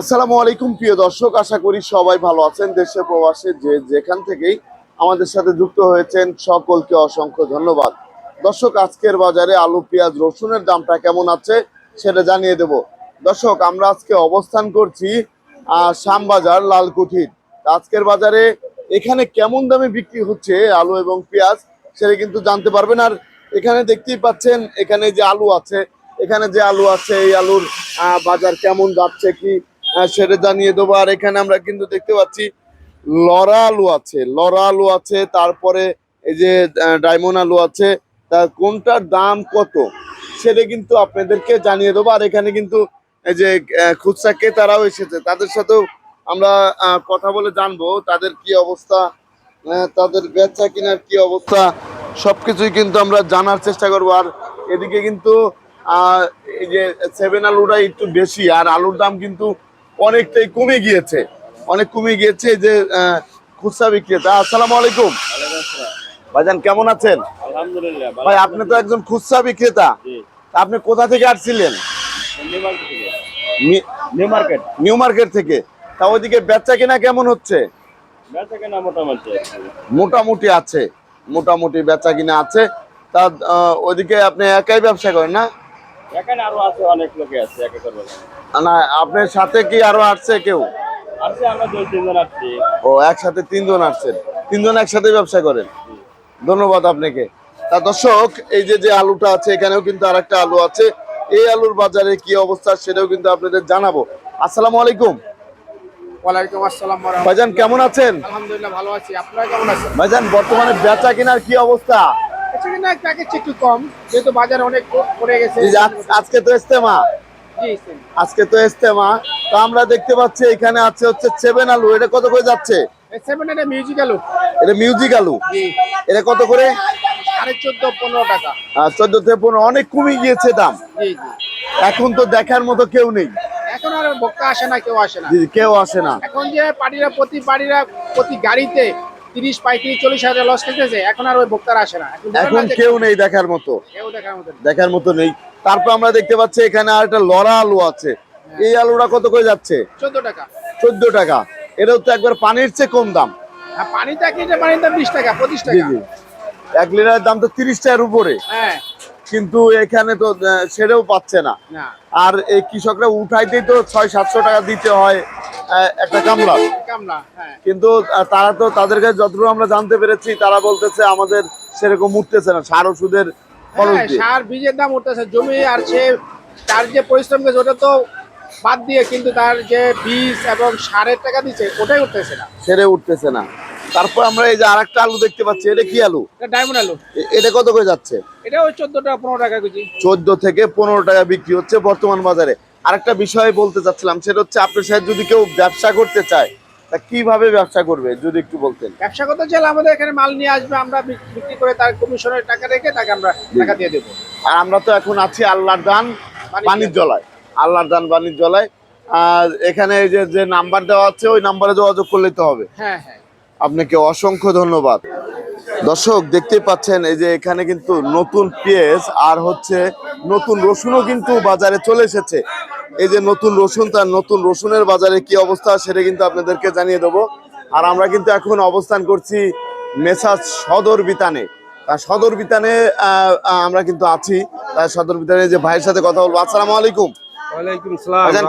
আসসালামু আলাইকুম, প্রিয় দর্শক। আশা করি সবাই ভালো আছেন, দেশে প্রবাসে যে যেখান থেকেই আমাদের সাথে যুক্ত হয়েছেন, সকলকে অসংখ্য ধন্যবাদ। দর্শক, আজকের বাজারে আলু, পেঁয়াজ, রসুনের দামটা কেমন আছে সেটা জানিয়ে দেব। দর্শক, আমরা আজকে অবস্থান করছি শ্যামবাজার, লালকুঠির। আজকের বাজারে এখানে কেমন দামে বিক্রি হচ্ছে আলু এবং পেঁয়াজ সেটা কিন্তু জানতে পারবেন। আর এখানে দেখতেই পাচ্ছেন, এখানে যে আলু আছে, এখানে যে আলু আছে, এই আলুর বাজার কেমন যাচ্ছে, কি সেটা জানিয়ে দেবো। আর এখানে আমরা কিন্তু দেখতে পাচ্ছি লরা আলু আছে লরা আলু আছে তারপরে এই যে ডায়মন্ড আলু আছে তা কোনটার দাম কত? সেটা কিন্তু আপনাদেরকে জানিয়ে দেবো। আর এখানে কিন্তু এই যে খুচরা ক্রেতারাও এসেছে। তাদের সাথেও আমরা কথা বলে জানব তাদের কি অবস্থা আহ, তাদের বেচা কিনার কি অবস্থা সবকিছুই কিন্তু আমরা জানার চেষ্টা করব। আর এদিকে কিন্তু এই যে সেভেন আলুটা একটু বেশি আর আলুর দাম কিন্তু অনেকটাই কমে গিয়েছে। অনেক কমে গিয়েছে যে খুচরা বিক্রেতা। আসসালামু আলাইকুম। ভাইজান কেমন আছেন? আলহামদুলিল্লাহ ভাই আপনি তো একজন খুচরা বিক্রেতা। আপনি কোথা থেকে আসছিলেন? New Market New Market. থেকে। তা ওইদিকে বেচা কিনা কেমন হচ্ছে? বেচা কেনা মোটামুটি মোটামুটি আছে। মোটামুটি বেচা কিনা আছে। তা ওইদিকে আপনি একাই ব্যবসা করেন না? এখানে আরও আছে অনেক লোকে আছে এক একর বাগান না আপনার সাথে কি আরও আসছে কেউ? আছে আমরা দুই তিনজন আসছি। ও একসাথে তিনজন আসছেন। তিনজন একসাথে ব্যবসা করেন। ধন্যবাদ আপনাকে। তা দর্শক এই যে যে আলুটা আছে এখানেও কিন্তু আরেকটা আলু আছে। এই আলুর বাজারে কি অবস্থা সেটাও কিন্তু আপনাদের জানাব। আসসালামু আলাইকুম। ওয়ালাইকুম আসসালাম ভাইজান কেমন আছেন? আলহামদুলিল্লাহ ভালো আছি। আপনারা কেমন আছেন? ভাইজান বর্তমানে বেচা কেনার কি অবস্থা? না প্যাকেজ একটু কম যেহেতু বাজার অনেক পড়ে গেছে। আজকে তো ইস্তেমা। আজকে তো ইস্তেমা তো আমরা দেখতে পাচ্ছি এখানে আছে হচ্ছে সেভেন আলু এটা কত করে যাচ্ছে? সেভেন এটা মিউজিক্যাল এটা মিউজিক আলু এটা কত করে? চোদ্দ পনেরো টাকা। চোদ্দ থেকে পনেরো অনেক কমে গিয়েছে দাম। জি জি। এখন তো দেখার মতো কেউ নেই। এখন আর আসে না কেউ আসে না। কেউ আসে না। এখন যে পাড়িরা প্রতি পাড়িরা প্রতি গাড়িতে তিরিশ পঁয়ত্রিশ চল্লিশ হাজার লস এখন আর ওই আসে না। এখন কেউ নেই দেখার মতো। কেউ দেখার মতো দেখার মতো নেই। তারপর আমরা দেখতে পাচ্ছি এখানে আর একটা লড়া আলু আছে। এই আলুটা কত করে যাচ্ছে? চোদ্দ টাকা। চোদ্দ টাকা। এটাও তো একবার পানির চেয়ে কম দাম। আর পানিটা কিনতে পানির দাম বিশ টাকা পঁচিশ টাকা? এক লিটারের দাম তো তিরিশ টাকার উপরে। হ্যাঁ। কিন্তু এখানে তো সেটাও পাচ্ছে না। আর এই কৃষকরা উঠাইতেই তো ছয় সাতশো টাকা দিতে হয় একটা কামলা। হ্যাঁ। কিন্তু তারা তো তাদের কাছে যতটুকু আমরা জানতে পেরেছি তারা বলতেছে আমাদের সেরকম উঠতেছে না। সার ওষুধের খরচ হ্যাঁ, সার বীজের দাম উঠতেছে জমি আর সে তার যে পরিশ্রম করেছে ওটা তো বাদ দিয়ে কিন্তু তার যে বীজ এবং সারের টাকা দিচ্ছে ওটাই উঠতেছে না। সেরে উঠতেছে না। তারপর আমরা এই যে আরেকটা আলু দেখতে পাচ্ছি এটা কি আলু? এটা ডায়মন্ড আলু। এটা কত করে যাচ্ছে? এটা ওই চোদ্দ টাকা পনেরো টাকা কেজি। চোদ্দ থেকে পনেরো টাকা বিক্রি হচ্ছে বর্তমান বাজারে। আরেকটা বিষয় বলতে চাচ্ছিলাম সেটা হচ্ছে আপনার সাথে যদি কেউ ব্যবসা করতে চায় তা কীভাবে ব্যবসা করবে যদি একটু বলতেন? ব্যবসা করতে চাইলে আমাদের এখানে মাল নিয়ে আসবে আমরা বিক- বিক্রি করে তার কমিশনের টাকা রেখে তাকে আমরা টাকা দিয়ে দেবো। আর আমরা তো এখন আছি আল্লাহর দান বাণিজ্যলায় আল্লাহর দান বাণিজ্যলায় আর এখানে এই যে যে নাম্বার দেওয়া আছে ওই নাম্বারে যোগাযোগ করলে তো হবে। হ্যাঁ হ্যাঁ। আপনাকে অসংখ্য ধন্যবাদ। দর্শক দেখতেই পাচ্ছেন এই যে এখানে কিন্তু নতুন পেঁয়াজ আর হচ্ছে নতুন রসুনও কিন্তু বাজারে চলে এসেছে। এই যে নতুন রসুন তার নতুন রসুনের বাজারে কি অবস্থা সেটা কিন্তু আপনাদেরকে জানিয়ে দেবো। আর আমরা কিন্তু এখন অবস্থান করছি মেসাজ সদর বিতানে। তার সদর বিতানে আমরা কিন্তু আছি। তার সদর বিতানে যে ভাইয়ের সাথে কথা বলব। আসসালামু আলাইকুম।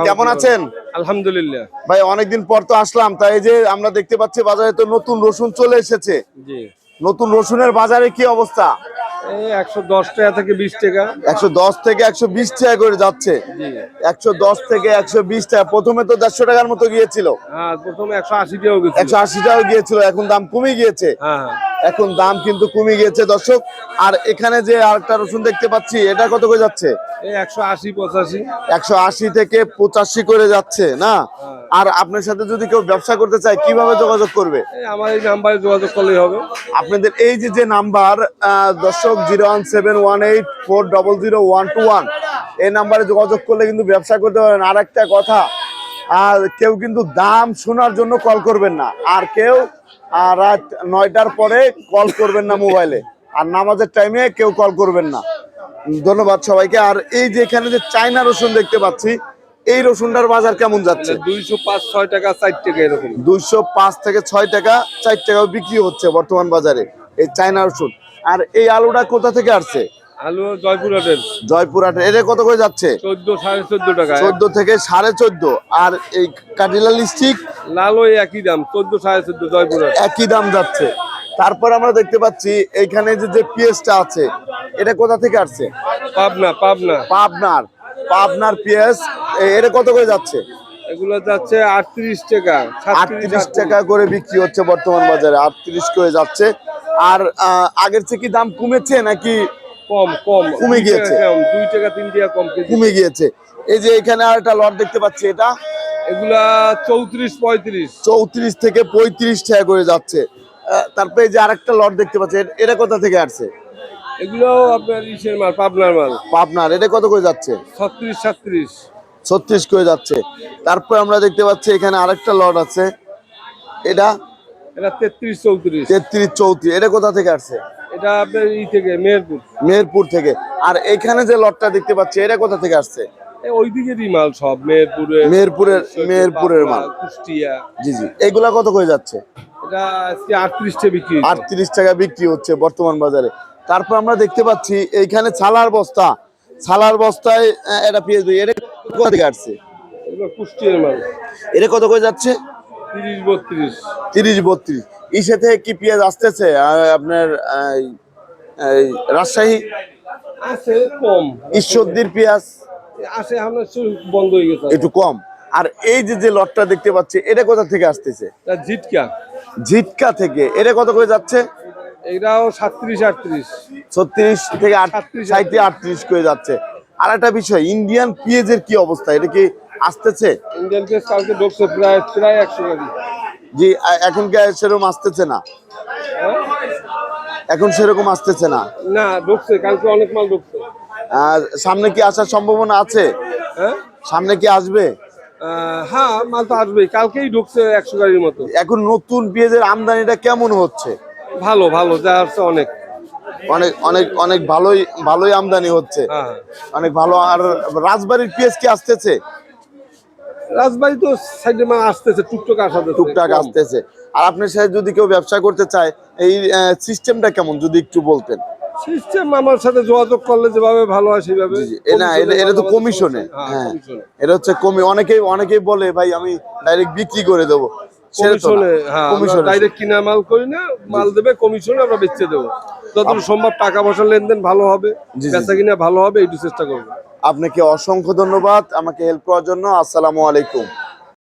কেমন আছেন? আলহামদুলিল্লাহ। ভাই অনেকদিন পর তো আসলাম। তাই যে আমরা দেখতে পাচ্ছি বাজারে তো নতুন রসুন চলে এসেছে। নতুন রসুনের বাজারে কি অবস্থা? একশো দশ টাকা থেকে বিশ টাকা। একশো দশ থেকে একশো বিশ টাকা করে যাচ্ছে। একশো দশ থেকে একশো বিশ টাকা। প্রথমে তো দেড়শো টাকার মতো গিয়েছিল। হ্যাঁ প্রথমে একশো আশি টাকাও একশো আশি টাকা গিয়েছিল এখন দাম কমে গিয়েছে। হ্যাঁ। এখন দাম কিন্তু কমে গিয়েছে দর্শক। আর এখানে যে আরেকটা রসুন দেখতে পাচ্ছি এটা কত করে যাচ্ছে? একশো আশি পঁচাশি। একশো আশি থেকে পঁচাশি করে যাচ্ছে না? আর আপনার সাথে যদি কেউ ব্যবসা করতে চায় কীভাবে যোগাযোগ করবে? আমার এই নাম্বারে যোগাযোগ করলেই হবে। আপনাদের এই যে যে নাম্বার দর্শক zero one seven one eight four double zero one two one এই নাম্বারে যোগাযোগ করলে কিন্তু ব্যবসা করতে পারেন আর একটা কথা আর কেউ কিন্তু দাম শোনার জন্য কল করবেন না। আর কেউ আহ, রাত নয়টার পরে কল করবেন না মোবাইলে আর নামাজের টাইমে কেউ কল করবেন না। ধন্যবাদ সবাইকে। আর এই যে এখানে যে চাইনা রসুন দেখতে পাচ্ছি এই রসুনটার বাজার কেমন যাচ্ছে? দুইশো পাঁচ ছয় টাকা চার টাকা এরকম। দুইশো পাঁচ থেকে ছয় টাকা চার টাকা বিক্রি হচ্ছে বর্তমান বাজারে এই চায়না রসুন। আর এই আলুটা কোথা থেকে আসছে? আলু জয়পুরহাটের। জয়পুরহাটে এটা কত করে যাচ্ছে? চোদ্দ সাড়ে চোদ্দ টাকা। চোদ্দ থেকে সাড়ে চোদ্দ। আর এই কাটিলা লিস্টিক লাল ওই একই দাম চোদ্দ সাড়ে চোদ্দ জয়পুরহাট একই দাম যাচ্ছে। তারপর আমরা দেখতে পাচ্ছি এইখানে যে যে পেঁয়াজটা আছে এটা কোথা থেকে আসছে? পাবনা পাবনা। পাবনার পাবনার এ- এটা কত করে যাচ্ছে? এগুলো যাচ্ছে আটত্রিশ টাকা আটত্রিশ টাকা করে বিক্রি হচ্ছে বর্তমান বাজারে আটত্রিশ করে যাচ্ছে। আর আগের থেকে কি দাম কমেছে নাকি কম কম। কমে গিয়েছে। কম, দুই টাকা তিন টাকা কম কমে গিয়েছে। এই যে এখানে আর একটা লট দেখতে পাচ্ছি এটা এগুলা চৌত্রিশ পঁয়ত্রিশ। চৌত্রিশ থেকে পঁয়ত্রিশ টাকা করে যাচ্ছে। তারপরে এই যে আরেকটা লট দেখতে পাচ্ছি এটা কোথা থেকে আসছে? এগুলো আপনার ইসের মাল পাবনার মাল। পাবনার এটা কত করে যাচ্ছে? ছত্রিশ সাতত্রিশ। ছত্রিশ করে যাচ্ছে। তারপর আমরা দেখতে পাচ্ছি এখানে আরেকটা লট আছে। এটা? এটা তেত্রিশ চৌত্রিশ। তেত্রিশ চৌত্রিশ এটা কোথা থেকে আসছে? এটা আপনার ই থেকে মেহেরপুর। মেহেরপুর থেকে। আর এখানে যে লটটা দেখতে পাচ্ছি এটা কোথা থেকে আসছে? এ মাল সব মেহেরপুরে মেহেরপুরের মেহেরপুরের মাল। কুষ্টিয়া। জি জি। এগুলা কত করে যাচ্ছে? এটা আজকে আটত্রিশটা বিক্রি আটত্রিশ টাকা বিক্রি হচ্ছে বর্তমান বাজারে। তারপর আমরা দেখতে পাচ্ছি এইখানে ছালার বস্তা। ছালার বস্তায় এটা পেঁয়াজ ভাই এটা কোথা থেকে আসছে? কুষ্টিয়ার মাল। এটা কত করে যাচ্ছে? তিরিশ বত্রিশ। তিরিশ বত্রিশ। ইসে থেকে কি পেঁয়াজ আসতেছে? আপনার রাজশাহী? আছে কম। ঈশ্বরদীর পেঁয়াজ। আছে আমরা বন্ধ হয়ে গেছে একটু কম। আর এই যে যে লটটা দেখতে পাচ্ছি এটা কোথা থেকে আসতেছে? জিটকা ঝিটকা। থেকে। এটা কত করে যাচ্ছে? এটাও সাতত্রিশ আটত্রিশ। ছত্রিশ থেকে আট 38, সাঁত্রিশ আটত্রিশ করে যাচ্ছে। আর একটা বিষয় ইন্ডিয়ান পেঁয়াজের কি অবস্থা? এটা কি আসতেছে? ইন্ডিয়ান পেস কালকে ঢুকছে প্রায় প্রায় একশো গাড়ি। জি এ- এখন কি সেরকম আসতেছে না। হ্যাঁ? এখন সেরকম আসতেছে না। না ঢুকছে কালকে অনেক মাল ঢুকছে। আর সামনে কি আসার সম্ভাবনা আছে? হ্যাঁ? সামনে কি আসবে? হ্যাঁ মাল তো আসবেই। কালকেই ঢুকছে একশো গাড়ির মতো। এখন নতুন পেঁয়াজের আমদানিটা কেমন হচ্ছে? ভালো ভালো যা আসছে অনেক। অনেক অনেক অনেক ভালোই ভালোই আমদানি হচ্ছে। হ্যাঁ। অনেক ভালো আর রাজবাড়ির পেঁয়াজ কি আসতেছে? রাজবাড়ি তো সাইডে মাল আসতেছে টুকটুক আসা টুকটাক আসতেছে। আর আপনার সাথে যদি কেউ ব্যবসা করতে চায় এই সিস্টেমটা কেমন যদি একটু বলতেন? সিস্টেম আমার সাথে যোগাযোগ করলে যেভাবে ভালো হয় সেভাবে না এটা তো কমিশনে হ্যাঁ এটা হচ্ছে কমি অনেকেই অনেকেই বলে ভাই আমি ডাইরেক্ট বিক্রি করে দেবো। কমিশনে হ্যাঁ ডাইরেক্ট কিনা মাল করি না মাল দেবে কমিশনে আমরা বেচতে দেবো। যতটুকু সম্ভব টাকা পয়সা লেনদেন ভালো হবে। বেচা কিনা ভালো হবে এইটু চেষ্টা করব। আপনাকে অসংখ্য ধন্যবাদ আমাকে হেল্প করার জন্য। আসসালামু আলাইকুম।